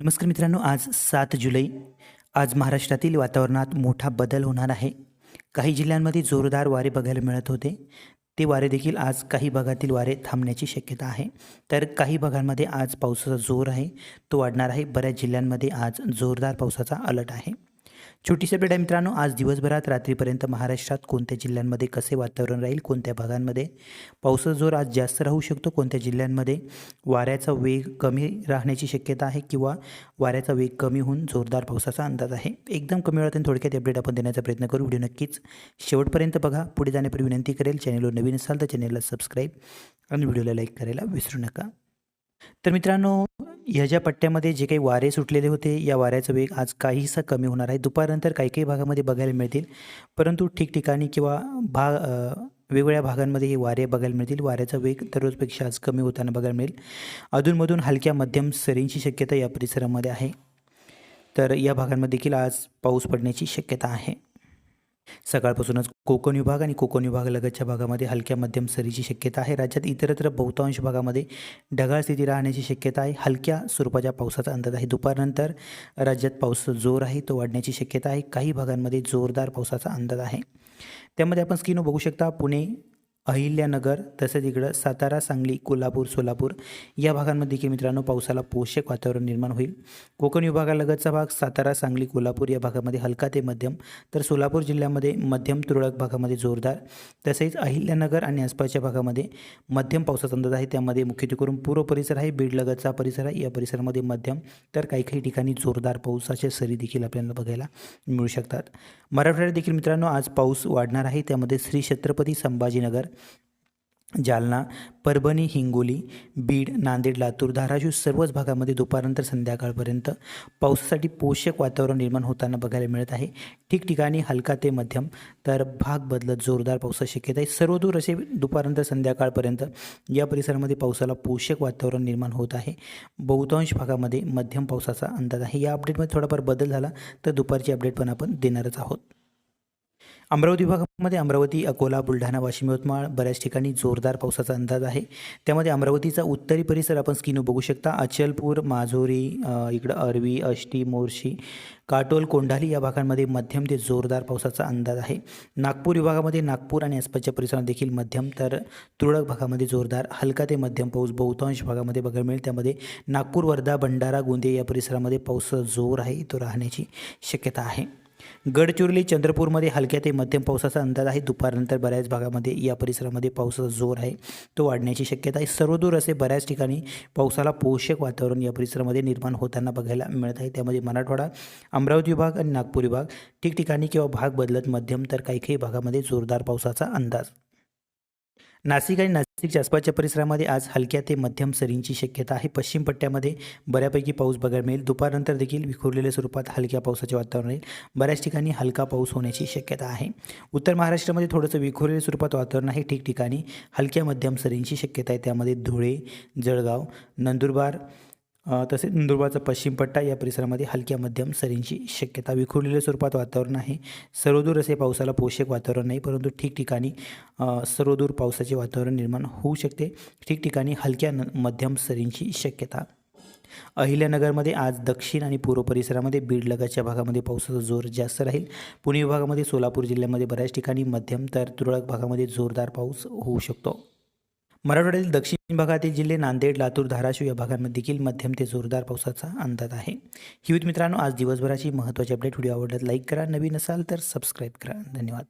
नमस्कार मित्रांनो आज सात जुलै. आज महाराष्ट्रातील वातावरणात मोठा बदल होणार आहे. काही जिल्ह्यांमध्ये जोरदार वारे बघायला मिळत होते. ते वारे देखील आज काही भागातील वारे थांबण्याची शक्यता आहे. तर काही भागांमध्ये आज पावसाचा जोर आहे. तो वाढणार आहे. बऱ्याच जिल्ह्यांमध्ये आज जोरदार पावसाचा अलर्ट आहे. छोटीशी अपडेट आहे मित्रांनो. आज दिवसभरात रात्रीपर्यंत महाराष्ट्रात कोणत्या जिल्ह्यांमध्ये कसे वातावरण राहील कोणत्या भागांमध्ये? पावसाचा जोर आज जास्त राहू शकतो कोणत्या जिल्ह्यांमध्ये? वाऱ्याचा वेग कमी राहण्याची शक्यता आहे किंवा वाऱ्याचा वेग कमी होऊन जोरदार पावसाचा अंदाज आहे? एकदम कमी वेळात आणि थोडक्यात अपडेट आपण देण्याचा प्रयत्न करू. व्हिडिओ नक्कीच शेवटपर्यंत बघा. पुढे जाण्यापूर्वी विनंती करेल चॅनलवर नवीन असाल तर चॅनलला सबस्क्राईब आणि व्हिडिओला लाईक करायला विसरू नका. तर मित्रांनो ह्या ज्या पट्ट्यामध्ये जे काही वारे सुटलेले होते या वाऱ्याचा वेग आज काहीसा कमी होणार आहे. दुपारनंतर काही काही भागामध्ये बघायला मिळतील. परंतु ठिकठिकाणी किंवा भाग वेगवेगळ्या भागांमध्ये हे वारे बघायला मिळतील. वाऱ्याचा वेग दररोजपेक्षा आज कमी होताना बघायला मिळेल. अधूनमधून हलक्या मध्यम सरींची शक्यता या परिसरामध्ये आहे. तर या भागांमध्ये देखील आज पाऊस पडण्याची शक्यता आहे. सकाळपासूनच कोकण विभाग आणि कोकण विभागालगतच्या भागामध्ये हलक्या मध्यम सरीची शक्यता आहे. राज्यात इतरत्र बहुतांश भागामध्ये ढगाळ स्थिती राहण्याची शक्यता आहे. हलक्या स्वरूपाच्या पावसाचा अंदाज आहे. दुपारनंतर राज्यात पावसाचा जोर आहे. तो वाढण्याची शक्यता आहे. काही भागांमध्ये जोरदार पावसाचा अंदाज आहे. त्यामध्ये आपण स्क्रीनवर बघू शकता. पुणे अहिल्यानगर तसेच इकडं सातारा सांगली कोल्हापूर सोलापूर या भागांमध्ये देखील मित्रांनो पावसाला पोषक वातावरण निर्माण होईल. कोकण विभागालगतचा भाग सातारा सांगली कोल्हापूर या भागामध्ये हलका ते मध्यम तर सोलापूर जिल्ह्यामध्ये मध्यम तुरळक भागामध्ये जोरदार तसेच अहिल्यानगर आणि आसपासच्या भागामध्ये मध्यम पावसाचा अंदाज आहे. त्यामध्ये मुख्यत्वे करून पूर्व परिसर आहे बीडलगतचा परिसर आहे. या परिसरामध्ये मध्यम तर काही काही ठिकाणी जोरदार पावसाच्या सरी देखील आपल्याला बघायला मिळू शकतात. मराठवाड्यात देखील मित्रांनो आज पाऊस वाढणार आहे. त्यामध्ये श्री छत्रपती संभाजीनगर जालना परभणी हिंगोली बीड नांदेड लातूर धाराशिव सर्वच भागामध्ये दुपारनंतर संध्याकाळपर्यंत पावसासाठी पोषक वातावरण निर्माण होताना बघायला मिळत आहे. ठिकठिकाणी हलका ते मध्यम तर भाग बदलत जोरदार पावसाची शक्यता आहे. सर्वदूर असे दुपारनंतर संध्याकाळपर्यंत या परिसरामध्ये पावसाला पोषक वातावरण निर्माण होत आहे. बहुतांश भागामध्ये मध्यम पावसाचा अंदाज आहे. या अपडेटमध्ये थोडाफार बदल झाला तर दुपारची अपडेट पण आपण देणारच आहोत. अमरावती विभागामध्ये अमरावती अकोला बुलढाणा वाशिम यवतमाळ बऱ्याच ठिकाणी जोरदार पावसाचा अंदाज आहे. त्यामध्ये अमरावतीचा उत्तरी परिसर आपण स्किन बघू शकता. अचलपूर माझोरी इकडं अरवी अष्टी मोर्शी काटोल कोंढाली या भागांमध्ये मध्यम ते जोरदार पावसाचा अंदाज आहे. नागपूर विभागामध्ये नागपूर आणि आसपासच्या परिसरात देखील मध्यम तर तुरळक भागामध्ये जोरदार हलका ते मध्यम पाऊस बहुतांश भागामध्ये बघायला मिळेल. त्यामध्ये नागपूर वर्धा भंडारा गोंदिया या परिसरामध्ये पावसाचा जोर आहे तो राहण्याची शक्यता आहे. गडचिरोली चंद्रपूरमध्ये हलक्या ते मध्यम पावसाचा अंदाज आहे. दुपारनंतर बऱ्याच भागामध्ये या परिसरामध्ये पावसाचा जोर आहे. तो वाढण्याची शक्यता आहे. सर्वदूर असे बऱ्याच ठिकाणी पावसाला पोषक वातावरण या परिसरामध्ये निर्माण होताना बघायला मिळत आहे. त्यामध्ये मराठवाडा अमरावती विभाग आणि नागपूर विभाग ठिकठिकाणी किंवा भाग बदलत मध्यम तर काही काही भागामध्ये जोरदार पावसाचा अंदाज. नाशिक आणि नाशिकच्या आसपासच्या परिसरामध्ये आज हलक्या ते मध्यम सरींची शक्यता आहे. पश्चिम पट्ट्यामध्ये बऱ्यापैकी पाऊस बघायला मिळेल. दुपारनंतर देखील विखुरलेल्या स्वरूपात हलक्या पावसाचे वातावरण राहील. बऱ्याच ठिकाणी हलका पाऊस होण्याची शक्यता आहे. उत्तर महाराष्ट्रामध्ये थोडंसं विखुरलेल्या स्वरूपात वातावरण आहे. ठिकठिकाणी हलक्या मध्यम सरींची शक्यता आहे. त्यामध्ये धुळे जळगाव नंदुरबार तसेच नंदुरबारचा पश्चिम पट्टा या परिसरामध्ये हलक्या मध्यम सरींची शक्यता विखुरलेल्या स्वरूपात वातावरण आहे. सर्वदूर असे पावसाला पोषक वातावरण नाही परंतु ठिकठिकाणी सर्वदूर पावसाचे वातावरण निर्माण होऊ शकते. ठिकठिकाणी हलक्या न मध्यम सरींची शक्यता. अहिल्यानगरमध्ये आज दक्षिण आणि पूर्व परिसरामध्ये बीड लगतच्या भागामध्ये पावसाचा जोर जास्त राहील. पुणे विभागामध्ये सोलापूर जिल्ह्यामध्ये बऱ्याच ठिकाणी मध्यम तर तुरळक भागामध्ये जोरदार पाऊस होऊ शकतो. मराठवाड्यातील दक्षिण भागातील जिल्हे नांदेड लातूर धाराशिव या भागांमध्ये देखील मध्यम ते जोरदार पावसाचा अंदाज आहे. ही मित्रांनो आज दिवसभराची महत्त्वाची अपडेट व्हिडिओ आवडल्यास लाईक करा. नवीन असाल तर सबस्क्राईब करा. धन्यवाद.